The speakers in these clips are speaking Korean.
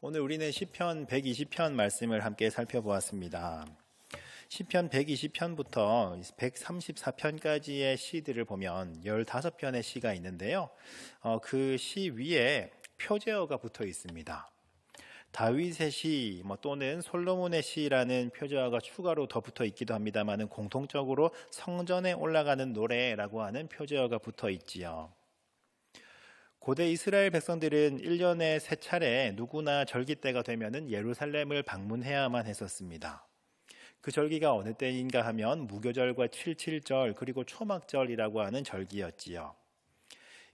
오늘 우리는 시편 120편 말씀을 함께 살펴보았습니다. 시편 120편부터 134편까지의 시들을 보면 15편의 시가 있는데요. 어, 그시 위에 표제어가 붙어 있습니다. 다윗의 시뭐 또는 솔로몬의 시라는 표제어가 추가로 더 붙어 있기도 합니다만은 공통적으로 성전에 올라가는 노래라고 하는 표제어가 붙어 있지요. 고대 이스라엘 백성들은 1년에 세 차례 누구나 절기 때가 되면은 예루살렘을 방문해야만 했었습니다. 그 절기가 어느 때인가 하면 무교절과 칠칠절 그리고 초막절이라고 하는 절기였지요.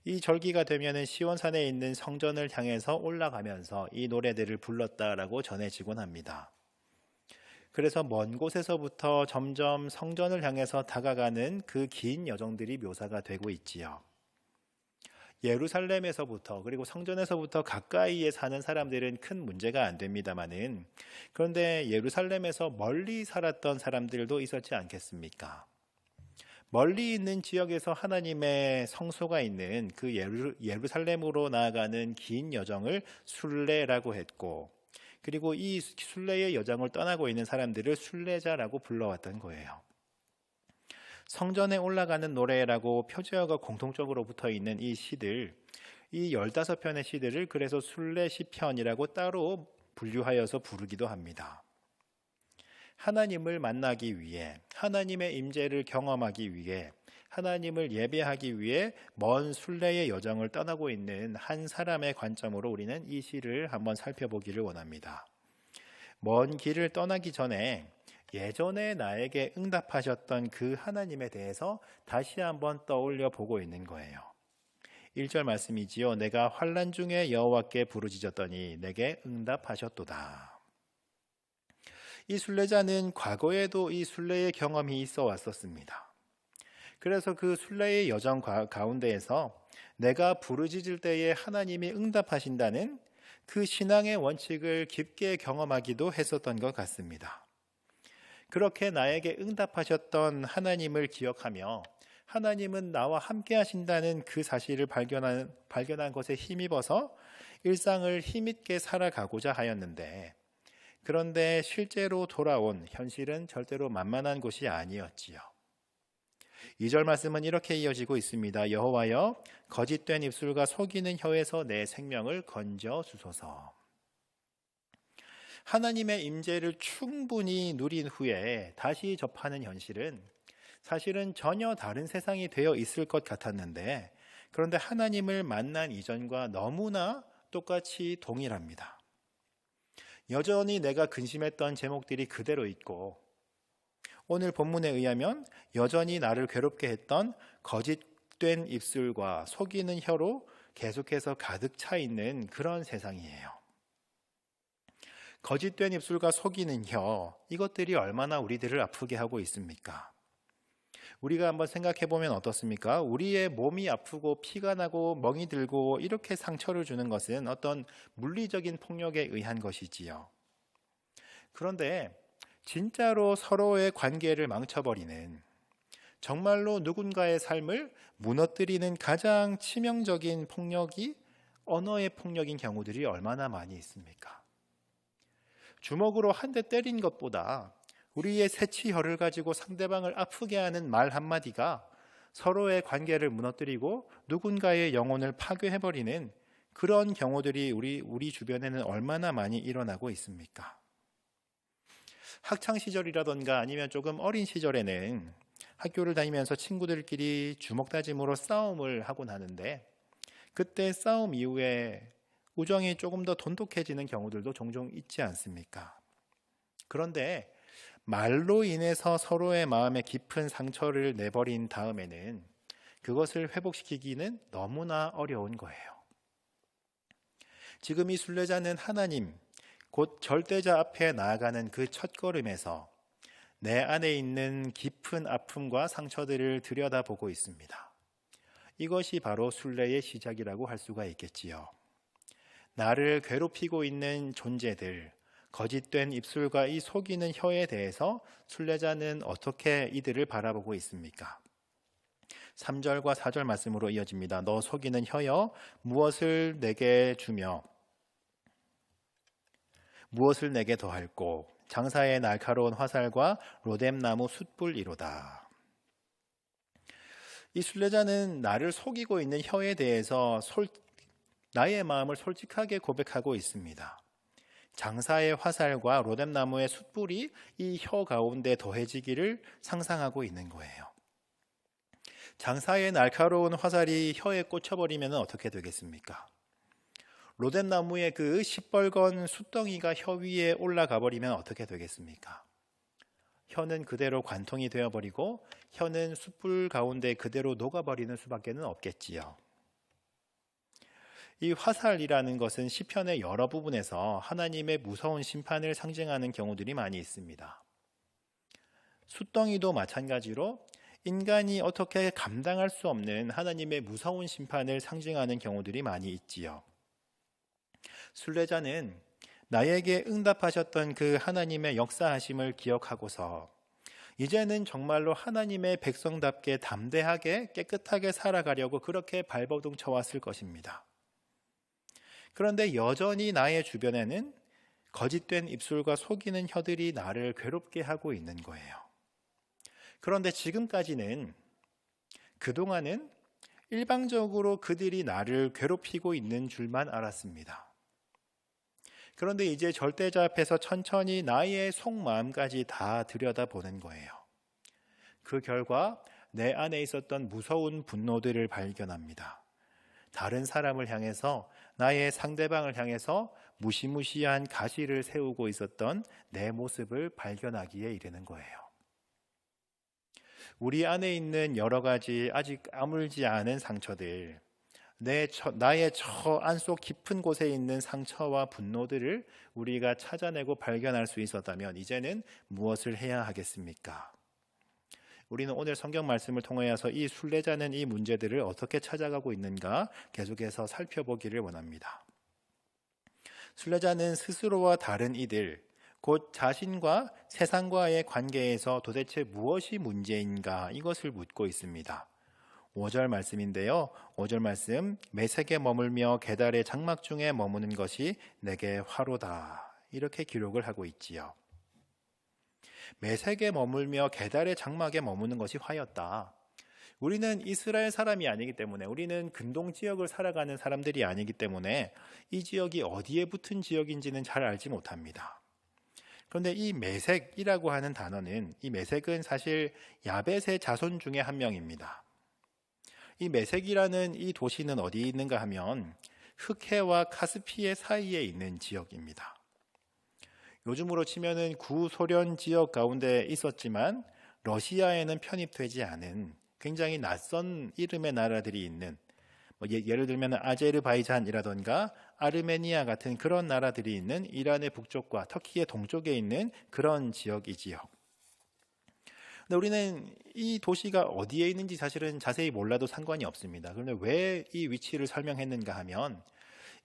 이 절기가 되면은 시온산에 있는 성전을 향해서 올라가면서 이 노래들을 불렀다라고 전해지곤 합니다. 그래서 먼 곳에서부터 점점 성전을 향해서 다가가는 그 긴 여정들이 묘사가 되고 있지요. 예루살렘에서부터 그리고 성전에서부터 가까이에 사는 사람들은 큰 문제가 안 됩니다만은 그런데 예루살렘에서 멀리 살았던 사람들도 있었지 않겠습니까? 멀리 있는 지역에서 하나님의 성소가 있는 그 예루, 예루살렘으로 나아가는 긴 여정을 순례라고 했고 그리고 이 순례의 여정을 떠나고 있는 사람들을 순례자라고 불러왔던 거예요. 성전에 올라가는 노래라고 표제어가 공통적으로 붙어 있는 이 시들, 이 15편의 시들을 그래서 순례 시편이라고 따로 분류하여서 부르기도 합니다. 하나님을 만나기 위해, 하나님의 임재를 경험하기 위해, 하나님을 예배하기 위해 먼 순례의 여정을 떠나고 있는 한 사람의 관점으로 우리는 이 시를 한번 살펴보기를 원합니다. 먼 길을 떠나기 전에 예전에 나에게 응답하셨던 그 하나님에 대해서 다시 한번 떠올려 보고 있는 거예요. 1절 말씀이지요. 내가 환란 중에 여호와께 부르짖었더니 내게 응답하셨도다. 이 순례자는 과거에도 이 순례의 경험이 있어 왔었습니다. 그래서 그 순례의 여정 가운데에서 내가 부르짖을 때에 하나님이 응답하신다는 그 신앙의 원칙을 깊게 경험하기도 했었던 것 같습니다. 그렇게 나에게 응답하셨던 하나님을 기억하며 하나님은 나와 함께 하신다는 그 사실을 발견한, 발견한 것에 힘입어서 일상을 힘있게 살아가고자 하였는데 그런데 실제로 돌아온 현실은 절대로 만만한 것이 아니었지요. 2절 말씀은 이렇게 이어지고 있습니다. 여호와여 거짓된 입술과 속이는 혀에서 내 생명을 건져 주소서. 하나님의 임재를 충분히 누린 후에 다시 접하는 현실은 사실은 전혀 다른 세상이 되어 있을 것 같았는데 그런데 하나님을 만난 이전과 너무나 똑같이 동일합니다. 여전히 내가 근심했던 제목들이 그대로 있고 오늘 본문에 의하면 여전히 나를 괴롭게 했던 거짓된 입술과 속이는 혀로 계속해서 가득 차 있는 그런 세상이에요. 거짓된 입술과 속이는 혀, 이것들이 얼마나 우리들을 아프게 하고 있습니까? 우리가 한번 생각해 보면 어떻습니까? 우리의 몸이 아프고 피가 나고 멍이 들고 이렇게 상처를 주는 것은 어떤 물리적인 폭력에 의한 것이지요. 그런데 진짜로 서로의 관계를 망쳐버리는 정말로 누군가의 삶을 무너뜨리는 가장 치명적인 폭력이 언어의 폭력인 경우들이 얼마나 많이 있습니까? 주먹으로 한 대 때린 것보다 우리의 새치 혀를 가지고 상대방을 아프게 하는 말 한마디가 서로의 관계를 무너뜨리고 누군가의 영혼을 파괴해버리는 그런 경우들이 우리, 우리 주변에는 얼마나 많이 일어나고 있습니까? 학창 시절이라던가 아니면 조금 어린 시절에는 학교를 다니면서 친구들끼리 주먹 다짐으로 싸움을 하곤 하는데 그때 싸움 이후에 우정이 조금 더 돈독해지는 경우들도 종종 있지 않습니까? 그런데 말로 인해서 서로의 마음에 깊은 상처를 내버린 다음에는 그것을 회복시키기는 너무나 어려운 거예요. 지금 이 순례자는 하나님, 곧 절대자 앞에 나아가는 그 첫 걸음에서 내 안에 있는 깊은 아픔과 상처들을 들여다보고 있습니다. 이것이 바로 순례의 시작이라고 할 수가 있겠지요. 나를 괴롭히고 있는 존재들, 거짓된 입술과 이 속이는 혀에 대해서 순례자는 어떻게 이들을 바라보고 있습니까? 3절과 4절 말씀으로 이어집니다. 너 속이는 혀여 무엇을 내게 주며 무엇을 내게 더할꼬 장사의 날카로운 화살과 로뎀나무 숯불이로다. 이 순례자는 나를 속이고 있는 혀에 대해서 솔, 나의 마음을 솔직하게 고백하고 있습니다. 장사의 화살과 로뎀나무의 숯불이 이 혀 가운데 더해지기를 상상하고 있는 거예요. 장사의 날카로운 화살이 혀에 꽂혀버리면 어떻게 되겠습니까? 로뎀나무의 그 시뻘건 숯덩이가 혀 위에 올라가 버리면 어떻게 되겠습니까? 혀는 그대로 관통이 되어버리고 혀는 숯불 가운데 그대로 녹아버리는 수밖에 는 없겠지요. 이 화살이라는 것은 시편의 여러 부분에서 하나님의 무서운 심판을 상징하는 경우들이 많이 있습니다. 숯덩이도 마찬가지로 인간이 어떻게 감당할 수 없는 하나님의 무서운 심판을 상징하는 경우들이 많이 있지요. 순례자는 나에게 응답하셨던 그 하나님의 역사하심을 기억하고서 이제는 정말로 하나님의 백성답게 담대하게 깨끗하게 살아가려고 그렇게 발버둥 쳐왔을 것입니다. 그런데 여전히 나의 주변에는 거짓된 입술과 속이는 혀들이 나를 괴롭게 하고 있는 거예요. 그런데 지금까지는 그동안은 일방적으로 그들이 나를 괴롭히고 있는 줄만 알았습니다. 그런데 이제 절대자 앞에서 천천히 나의 속마음까지 다 들여다보는 거예요. 그 결과 내 안에 있었던 무서운 분노들을 발견합니다. 다른 사람을 향해서 나의 상대방을 향해서 무시무시한 가시를 세우고 있었던 내 모습을 발견하기에 이르는 거예요. 우리 안에 있는 여러 가지 아직 아물지 않은 상처들, 내 처, 나의 저 안속 깊은 곳에 있는 상처와 분노들을 우리가 찾아내고 발견할 수 있었다면 이제는 무엇을 해야 하겠습니까? 우리는 오늘 성경 말씀을 통하여서 이 순례자는 이 문제들을 어떻게 찾아가고 있는가 계속해서 살펴보기를 원합니다. 순례자는 스스로와 다른 이들, 곧 자신과 세상과의 관계에서 도대체 무엇이 문제인가 이것을 묻고 있습니다. 5절 말씀인데요. 5절 말씀 매색에 머물며 계달의 장막 중에 머무는 것이 내게 화로다. 이렇게 기록을 하고 있지요. 매색에 머물며 계달의 장막에 머무는 것이 화였다. 우리는 이스라엘 사람이 아니기 때문에 우리는 근동 지역을 살아가는 사람들이 아니기 때문에 이 지역이 어디에 붙은 지역인지는 잘 알지 못합니다. 그런데 이 메색이라고 하는 단어는 이 메색은 사실 야벳의 자손 중에 한 명입니다. 이 메색이라는 이 도시는 어디에 있는가 하면 흑해와 카스피해 사이에 있는 지역입니다. 요즘으로 치면은 구소련 지역 가운데 있었지만 러시아에는 편입되지 않은 굉장히 낯선 이름의 나라들이 있는 뭐 예, 예를 들면 아제르바이잔이라던가 아르메니아 같은 그런 나라들이 있는 이란의 북쪽과 터키의 동쪽에 있는 그런 지역이지요. 근데 우리는 이 도시가 어디에 있는지 사실은 자세히 몰라도 상관이 없습니다. 그런데 왜 이 위치를 설명했는가 하면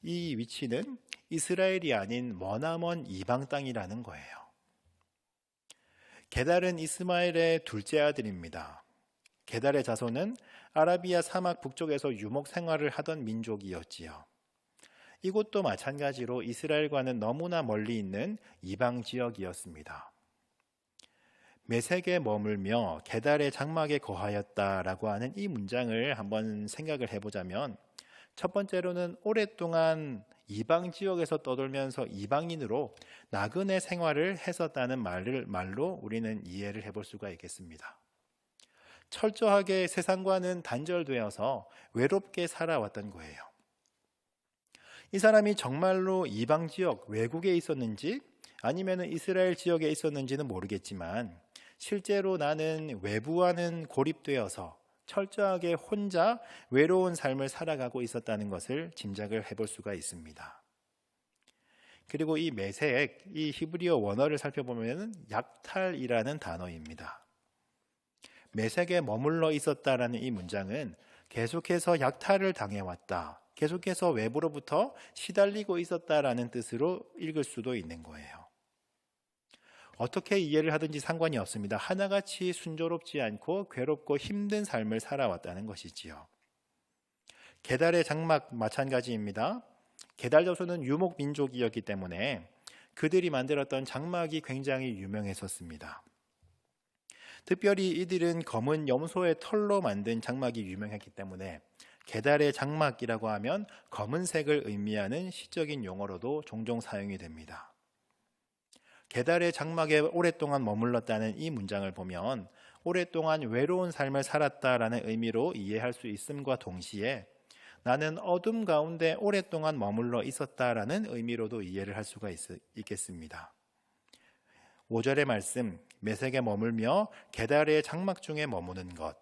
이 위치는 이스라엘이 아닌 머나먼 이방 땅이라는 거예요. 게달은 이스마엘의 둘째 아들입니다. 게달의 자손은 아라비아 사막 북쪽에서 유목 생활을 하던 민족이었지요. 이곳도 마찬가지로 이스라엘과는 너무나 멀리 있는 이방 지역이었습니다. 메색에 머물며 게달의 장막에 거하였다라고 하는 이 문장을 한번 생각을 해보자면 첫 번째로는 오랫동안 이방 지역에서 떠돌면서 이방인으로 나그네 생활을 했었다는 말을 말로 우리는 이해를 해볼 수가 있겠습니다. 철저하게 세상과는 단절되어서 외롭게 살아왔던 거예요. 이 사람이 정말로 이방 지역 외국에 있었는지 아니면 이스라엘 지역에 있었는지는 모르겠지만 실제로 나는 외부와는 고립되어서 철저하게 혼자 외로운 삶을 살아가고 있었다는 것을 짐작을 해볼 수가 있습니다. 그리고 이 메색, 이 히브리어 원어를 살펴보면 약탈이라는 단어입니다. 메색에 머물러 있었다라는 이 문장은 계속해서 약탈을 당해왔다. 계속해서 외부로부터 시달리고 있었다라는 뜻으로 읽을 수도 있는 거예요. 어떻게 이해를 하든지 상관이 없습니다. 하나같이 순조롭지 않고 괴롭고 힘든 삶을 살아왔다는 것이지요. 게달의 장막 마찬가지입니다. 게달 저소는 유목 민족이었기 때문에 그들이 만들었던 장막이 굉장히 유명했었습니다. 특별히 이들은 검은 염소의 털로 만든 장막이 유명했기 때문에 계달의 장막이라고 하면 검은색을 의미하는 시적인 용어로도 종종 사용이 됩니다. 계달의 장막에 오랫동안 머물렀다는 이 문장을 보면 오랫동안 외로운 삶을 살았다라는 의미로 이해할 수 있음과 동시에 나는 어둠 가운데 오랫동안 머물러 있었다라는 의미로도 이해를 할 수가 있, 겠습니다 5절의 말씀, 매색에 머물며 계달의 장막 중에 머무는 것.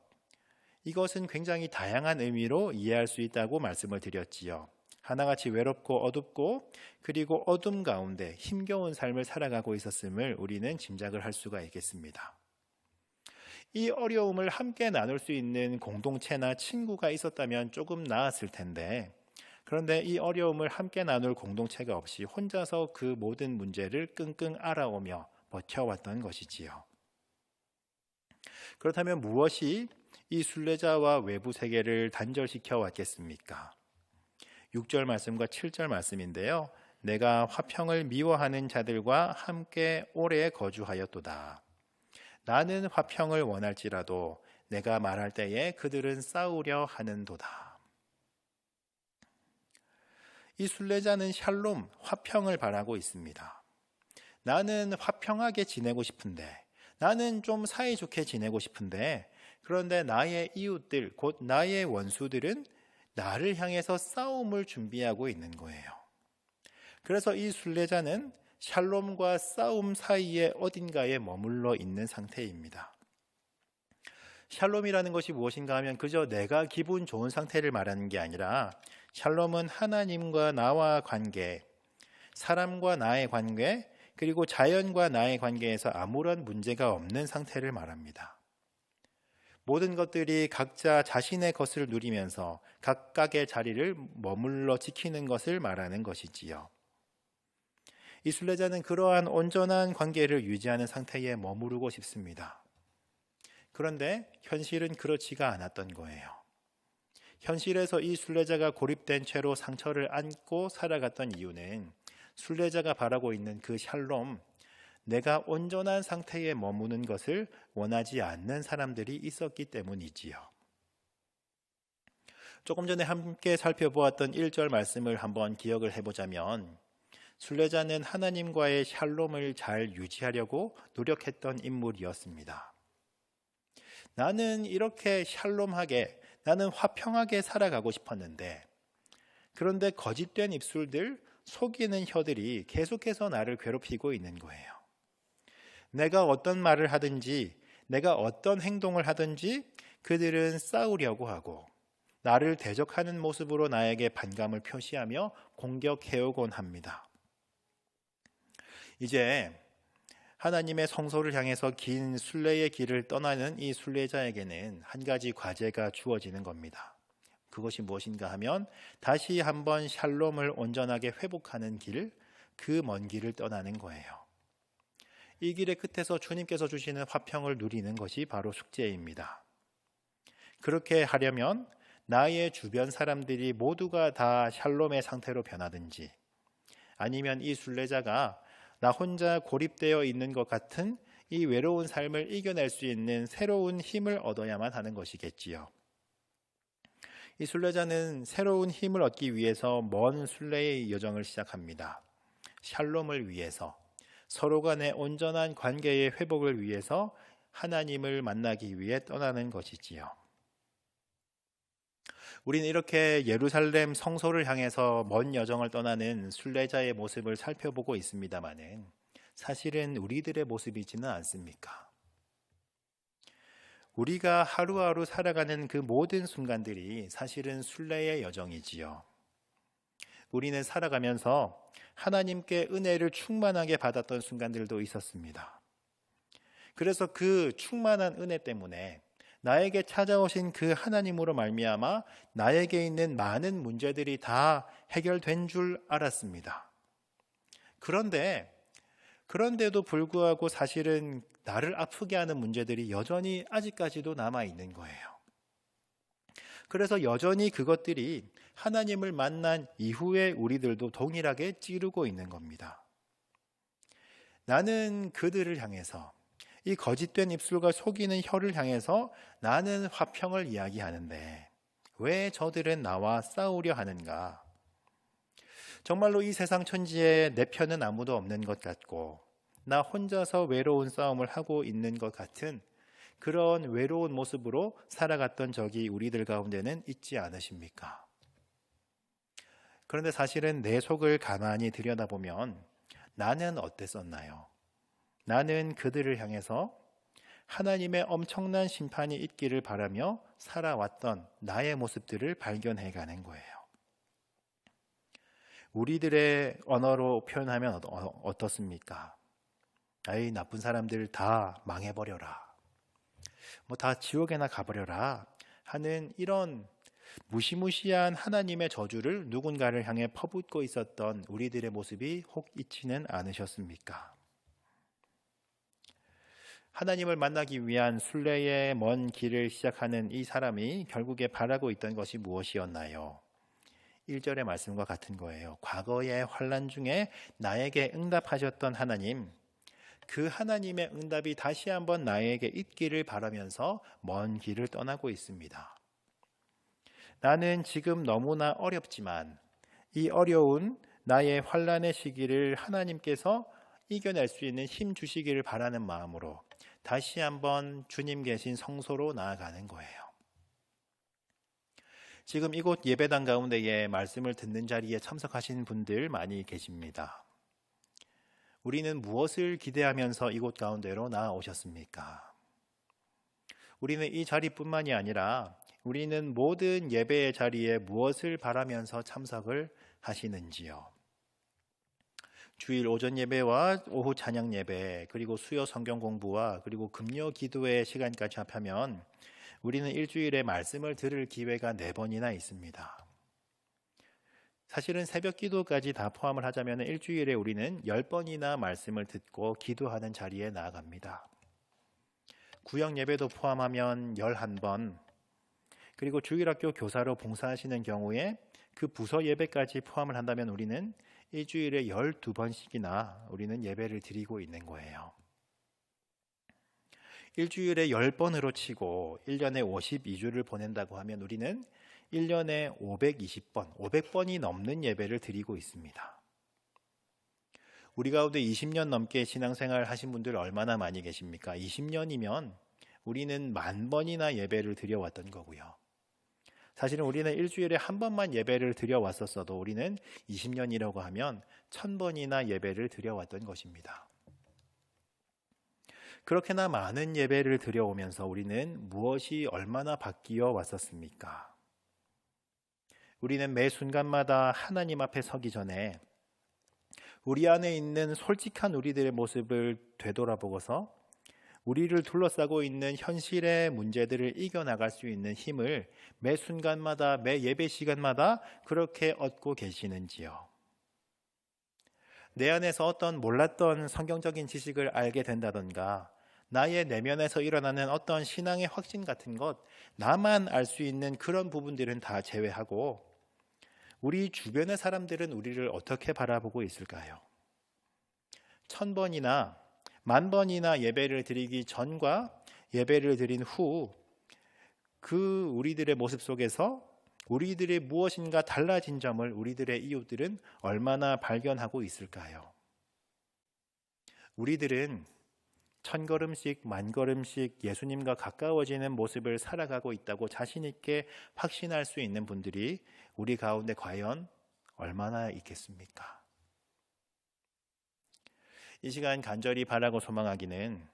이것은 굉장히 다양한 의미로 이해할 수 있다고 말씀을 드렸지요. 하나같이 외롭고 어둡고 그리고 어둠 가운데 힘겨운 삶을 살아가고 있었음을 우리는 짐작을 할 수가 있겠습니다. 이 어려움을 함께 나눌 수 있는 공동체나 친구가 있었다면 조금 나았을 텐데 그런데 이 어려움을 함께 나눌 공동체가 없이 혼자서 그 모든 문제를 끙끙 앓아오며 버텨왔던 것이지요. 그렇다면 무엇이 이 순례자와 외부 세계를 단절시켜 왔겠습니까? 6절 말씀과 7절 말씀인데요. 내가 화평을 미워하는 자들과 함께 오래 거주하였도다. 나는 화평을 원할지라도 내가 말할 때에 그들은 싸우려 하는도다. 이 순례자는 샬롬, 화평을 바라고 있습니다. 나는 화평하게 지내고 싶은데, 나는 좀 사이좋게 지내고 싶은데, 그런데 나의 이웃들, 곧 나의 원수들은 나를 향해서 싸움을 준비하고 있는 거예요. 그래서 이 순례자는 샬롬과 싸움 사이에 어딘가에 머물러 있는 상태입니다. 샬롬이라는 것이 무엇인가 하면 그저 내가 기분 좋은 상태를 말하는 게 아니라 샬롬은 하나님과 나와 관계, 사람과 나의 관계, 그리고 자연과 나의 관계에서 아무런 문제가 없는 상태를 말합니다. 모든 것들이 각자 자신의 것을 누리면서 각각의 자리를 머물러 지키는 것을 말하는 것이지요. 이 순례자는 그러한 온전한 관계를 유지하는 상태에 머무르고 싶습니다. 그런데 현실은 그렇지가 않았던 거예요. 현실에서 이 순례자가 고립된 채로 상처를 안고 살아갔던 이유는 순례자가 바라고 있는 그 샬롬, 내가 온전한 상태에 머무는 것을 원하지 않는 사람들이 있었기 때문이지요. 조금 전에 함께 살펴보았던 1절 말씀을 한번 기억을 해보자면 순례자는 하나님과의 샬롬을 잘 유지하려고 노력했던 인물이었습니다. 나는 이렇게 샬롬하게, 나는 화평하게 살아가고 싶었는데, 그런데 거짓된 입술들, 속이는 혀들이 계속해서 나를 괴롭히고 있는 거예요. 내가 어떤 말을 하든지 내가 어떤 행동을 하든지 그들은 싸우려고 하고 나를 대적하는 모습으로 나에게 반감을 표시하며 공격해오곤 합니다. 이제 하나님의 성소를 향해서 긴 순례의 길을 떠나는 이 순례자에게는 한 가지 과제가 주어지는 겁니다. 그것이 무엇인가 하면 다시 한번 샬롬을 온전하게 회복하는 길, 그 먼 길을 떠나는 거예요. 이 길의 끝에서 주님께서 주시는 화평을 누리는 것이 바로 숙제입니다. 그렇게 하려면 나의 주변 사람들이 모두가 다 샬롬의 상태로 변하든지 아니면 이 순례자가 나 혼자 고립되어 있는 것 같은 이 외로운 삶을 이겨낼 수 있는 새로운 힘을 얻어야만 하는 것이겠지요. 이 순례자는 새로운 힘을 얻기 위해서 먼 순례의 여정을 시작합니다. 샬롬을 위해서 서로 간의 온전한 관계의 회복을 위해서 하나님을 만나기 위해 떠나는 것이지요. 우리는 이렇게 예루살렘 성소를 향해서 먼 여정을 떠나는 순례자의 모습을 살펴보고 있습니다만은 사실은 우리들의 모습이지는 않습니까? 우리가 하루하루 살아가는 그 모든 순간들이 사실은 순례의 여정이지요. 우리는 살아가면서 하나님께 은혜를 충만하게 받았던 순간들도 있었습니다. 그래서 그 충만한 은혜 때문에 나에게 찾아오신 그 하나님으로 말미암아 나에게 있는 많은 문제들이 다 해결된 줄 알았습니다. 그런데 그런데도 불구하고 사실은 나를 아프게 하는 문제들이 여전히 아직까지도 남아 있는 거예요. 그래서 여전히 그것들이 하나님을 만난 이후에 우리들도 동일하게 찌르고 있는 겁니다. 나는 그들을 향해서 이 거짓된 입술과 속이는 혀를 향해서 나는 화평을 이야기하는데 왜 저들은 나와 싸우려 하는가? 정말로 이 세상 천지에 내 편은 아무도 없는 것 같고 나 혼자서 외로운 싸움을 하고 있는 것 같은 그런 외로운 모습으로 살아갔던 적이 우리들 가운데는 있지 않으십니까? 그런데 사실은 내 속을 가만히 들여다보면 나는 어땠었나요? 나는 그들을 향해서 하나님의 엄청난 심판이 있기를 바라며 살아왔던 나의 모습들을 발견해 가는 거예요. 우리들의 언어로 표현하면 어- 어떻습니까? 아이, 나쁜 사람들 다 망해버려라. 뭐 다 지옥에나 가버려라. 하는 이런 무시무시한 하나님의 저주를 누군가를 향해 퍼붓고 있었던 우리들의 모습이 혹 있지는 않으셨습니까? 하나님을 만나기 위한 순례의 먼 길을 시작하는 이 사람이 결국에 바라고 있던 것이 무엇이었나요? 1절의 말씀과 같은 거예요. 과거의 환란 중에 나에게 응답하셨던 하나님, 그 하나님의 응답이 다시 한번 나에게 있기를 바라면서 먼 길을 떠나고 있습니다. 나는 지금 너무나 어렵지만 이 어려운 나의 환란의 시기를 하나님께서 이겨낼 수 있는 힘 주시기를 바라는 마음으로 다시 한번 주님 계신 성소로 나아가는 거예요. 지금 이곳 예배당 가운데에 말씀을 듣는 자리에 참석하신 분들 많이 계십니다. 우리는 무엇을 기대하면서 이곳 가운데로 나아오셨습니까? 우리는 이 자리뿐만이 아니라 우리는 모든 예배의 자리에 무엇을 바라면서 참석을 하시는지요? 주일 오전 예배와 오후 찬양 예배, 그리고 수요 성경 공부와 그리고 금요 기도의 시간까지 합하면 우리는 일주일에 말씀을 들을 기회가 네 번이나 있습니다. 사실은 새벽 기도까지 다 포함을 하자면 일주일에 우리는 열 번이나 말씀을 듣고 기도하는 자리에 나아갑니다. 구역 예배도 포함하면 열한 번, 그리고 주일학교 교사로 봉사하시는 경우에 그 부서 예배까지 포함을 한다면 우리는 일주일에 12번씩이나 우리는 예배를 드리고 있는 거예요. 일주일에 10번으로 치고 1년에 52주를 보낸다고 하면 우리는 1년에 520번, 500번이 넘는 예배를 드리고 있습니다. 우리 가운데 20년 넘게 신앙생활 하신 분들 얼마나 많이 계십니까? 20년이면 우리는 만 번이나 예배를 드려왔던 거고요. 사실은 우리는 일주일에 한 번만 예배를 드려왔었어도 우리는 20년이라고 하면 천 번이나 예배를 드려왔던 것입니다. 그렇게나 많은 예배를 드려오면서 우리는 무엇이 얼마나 바뀌어 왔었습니까? 우리는 매 순간마다 하나님 앞에 서기 전에 우리 안에 있는 솔직한 우리들의 모습을 되돌아보고서 우리를 둘러싸고 있는 현실의 문제들을 이겨나갈 수 있는 힘을 매 순간마다, 매 예배 시간마다 그렇게 얻고 계시는지요? 내 안에서 어떤 몰랐던 성경적인 지식을 알게 된다던가, 나의 내면에서 일어나는 어떤 신앙의 확신 같은 것, 나만 알 수 있는 그런 부분들은 다 제외하고, 우리 주변의 사람들은 우리를 어떻게 바라보고 있을까요? 천 번이나 만 번이나 예배를 드리기 전과 예배를 드린 후 그 우리들의 모습 속에서 우리들의 무엇인가 달라진 점을 우리들의 이웃들은 얼마나 발견하고 있을까요? 우리들은 천 걸음씩 만 걸음씩 예수님과 가까워지는 모습을 살아가고 있다고 자신 있게 확신할 수 있는 분들이 우리 가운데 과연 얼마나 있겠습니까? 이 시간 간절히 바라고 소망하기는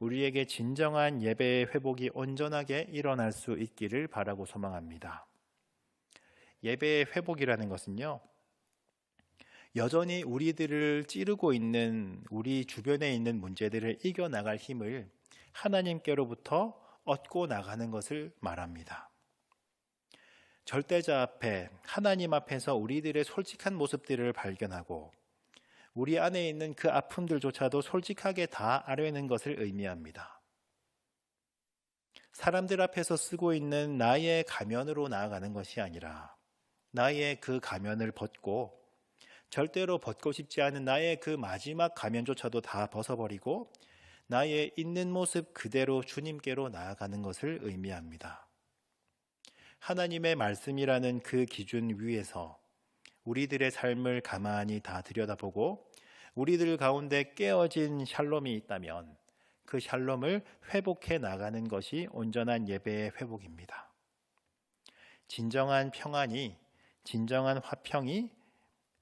우리에게 진정한 예배의 회복이 온전하게 일어날 수 있기를 바라고 소망합니다. 예배의 회복이라는 것은요, 여전히 우리들을 찌르고 있는 우리 주변에 있는 문제들을 이겨나갈 힘을 하나님께로부터 얻고 나가는 것을 말합니다. 절대자 앞에 하나님 앞에서 우리들의 솔직한 모습들을 발견하고 우리 안에 있는 그 아픔들조차도 솔직하게 다 아뢰는 것을 의미합니다. 사람들 앞에서 쓰고 있는 나의 가면으로 나아가는 것이 아니라 나의 그 가면을 벗고 절대로 벗고 싶지 않은 나의 그 마지막 가면조차도 다 벗어버리고 나의 있는 모습 그대로 주님께로 나아가는 것을 의미합니다. 하나님의 말씀이라는 그 기준 위에서 우리들의 삶을 가만히 다 들여다보고 우리들 가운데 깨어진 샬롬이 있다면 그 샬롬을 회복해 나가는 것이 온전한 예배의 회복입니다. 진정한 평안이, 진정한 화평이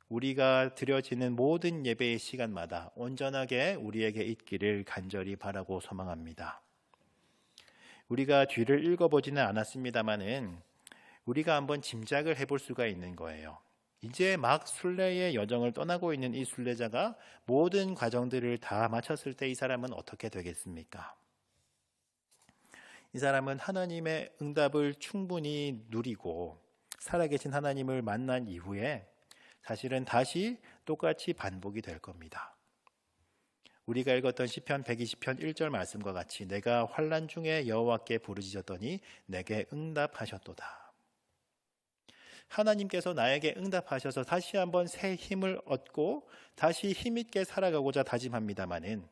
우리가 드려지는 모든 예배의 시간마다 온전하게 우리에게 있기를 간절히 바라고 소망합니다. 우리가 뒤를 읽어보지는 않았습니다만은 우리가 한번 짐작을 해볼 수가 있는 거예요. 이제 막 순례의 여정을 떠나고 있는 이 순례자가 모든 과정들을 다 마쳤을 때 이 사람은 어떻게 되겠습니까? 이 사람은 하나님의 응답을 충분히 누리고 살아계신 하나님을 만난 이후에 사실은 다시 똑같이 반복이 될 겁니다. 우리가 읽었던 시편 120편 1절 말씀과 같이 내가 환란 중에 여호와께 부르짖었더니 내게 응답하셨도다. 하나님께서 나에게 응답하셔서 다시 한번 새 힘을 얻고 다시 힘있게 살아가고자 다짐합니다마는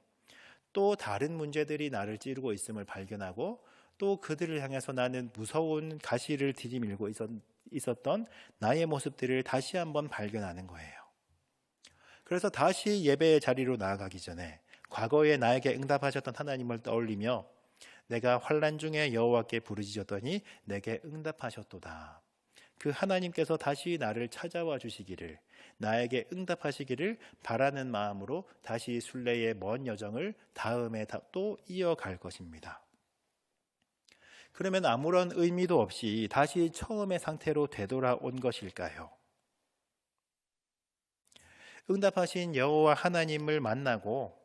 또 다른 문제들이 나를 찌르고 있음을 발견하고 또 그들을 향해서 나는 무서운 가시를 들이밀고 있었던 나의 모습들을 다시 한번 발견하는 거예요. 그래서 다시 예배의 자리로 나아가기 전에 과거에 나에게 응답하셨던 하나님을 떠올리며 내가 환란 중에 여호와께 부르짖었더니 내게 응답하셨도다. 그 하나님께서 다시 나를 찾아와 주시기를 나에게 응답하시기를 바라는 마음으로 다시 순례의 먼 여정을 다음에 또 이어갈 것입니다. 그러면 아무런 의미도 없이 다시 처음의 상태로 되돌아온 것일까요? 응답하신 여호와 하나님을 만나고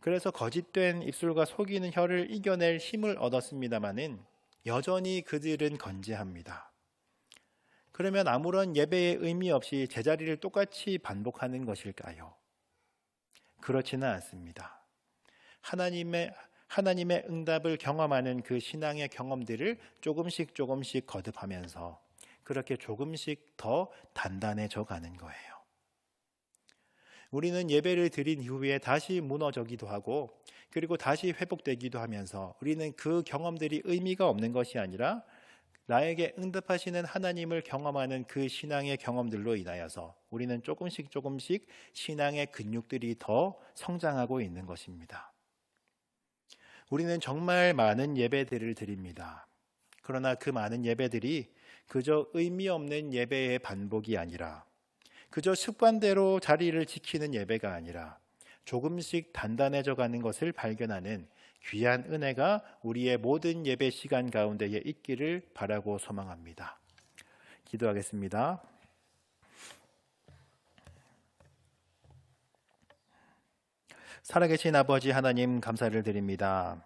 그래서 거짓된 입술과 속이는 혀를 이겨낼 힘을 얻었습니다마는 여전히 그들은 건재합니다. 그러면 아무런 예배의 의미 없이 제자리를 똑같이 반복하는 것일까요? 그렇지는 않습니다. 하나님의 하나님의 응답을 경험하는 그 신앙의 경험들을 조금씩 조금씩 거듭하면서 그렇게 조금씩 더 단단해져 가는 거예요. 우리는 예배를 드린 이후에 다시 무너지기도 하고 그리고 다시 회복되기도 하면서 우리는 그 경험들이 의미가 없는 것이 아니라 나에게 응답하시는 하나님을 경험하는 그 신앙의 경험들로 인하여서 우리는 조금씩 조금씩 신앙의 근육들이 더 성장하고 있는 것입니다. 우리는 정말 많은 예배들을 드립니다. 그러나 그 많은 예배들이 그저 의미 없는 예배의 반복이 아니라 그저 습관대로 자리를 지키는 예배가 아니라 조금씩 단단해져 가는 것을 발견하는 귀한 은혜가 우리의 모든 예배 시간 가운데에 있기를 바라고 소망합니다. 기도하겠습니다. 살아계신 아버지 하나님 감사를 드립니다.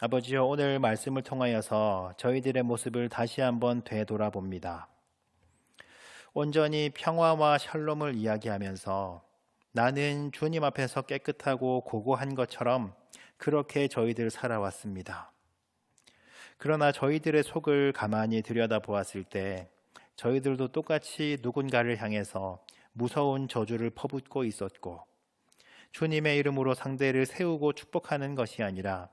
아버지여 오늘 말씀을 통하여서 저희들의 모습을 다시 한번 되돌아봅니다. 온전히 평화와 샬롬을 이야기하면서 나는 주님 앞에서 깨끗하고 고고한 것처럼 그렇게 저희들 살아왔습니다. 그러나 저희들의 속을 가만히 들여다 보았을 때 저희들도 똑같이 누군가를 향해서 무서운 저주를 퍼붓고 있었고 주님의 이름으로 상대를 세우고 축복하는 것이 아니라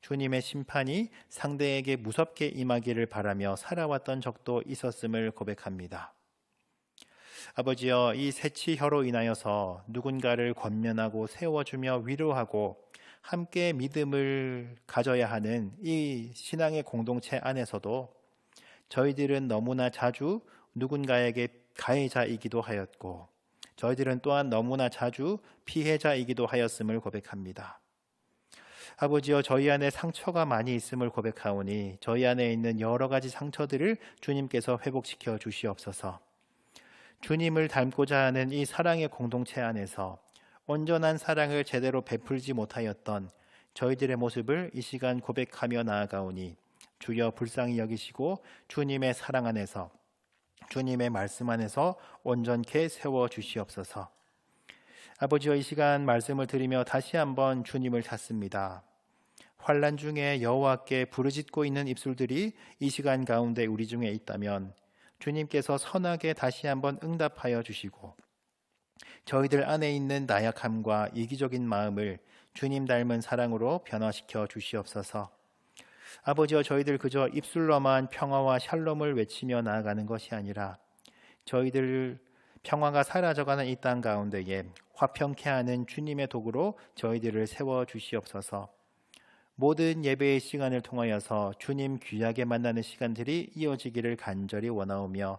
주님의 심판이 상대에게 무섭게 임하기를 바라며 살아왔던 적도 있었음을 고백합니다. 아버지여 이 새치혀로 인하여서 누군가를 권면하고 세워주며 위로하고 함께 믿음을 가져야 하는 이 신앙의 공동체 안에서도 저희들은 너무나 자주 누군가에게 가해자이기도 하였고 저희들은 또한 너무나 자주 피해자이기도 하였음을 고백합니다. 아버지여 저희 안에 상처가 많이 있음을 고백하오니 저희 안에 있는 여러 가지 상처들을 주님께서 회복시켜 주시옵소서. 주님을 닮고자 하는 이 사랑의 공동체 안에서 온전한 사랑을 제대로 베풀지 못하였던 저희들의 모습을 이 시간 고백하며 나아가오니 주여 불쌍히 여기시고 주님의 사랑 안에서 주님의 말씀 안에서 온전케 세워 주시옵소서. 아버지와 이 시간 말씀을 드리며 다시 한번 주님을 찾습니다. 환란 중에 여호와께 부르짖고 있는 입술들이 이 시간 가운데 우리 중에 있다면 주님께서 선하게 다시 한번 응답하여 주시고 저희들 안에 있는 나약함과 이기적인 마음을 주님 닮은 사랑으로 변화시켜 주시옵소서. 아버지여 저희들 그저 입술로만 평화와 샬롬을 외치며 나아가는 것이 아니라 저희들 평화가 사라져가는 이 땅 가운데에 화평케 하는 주님의 도구로 저희들을 세워 주시옵소서. 모든 예배의 시간을 통하여서 주님 귀하게 만나는 시간들이 이어지기를 간절히 원하오며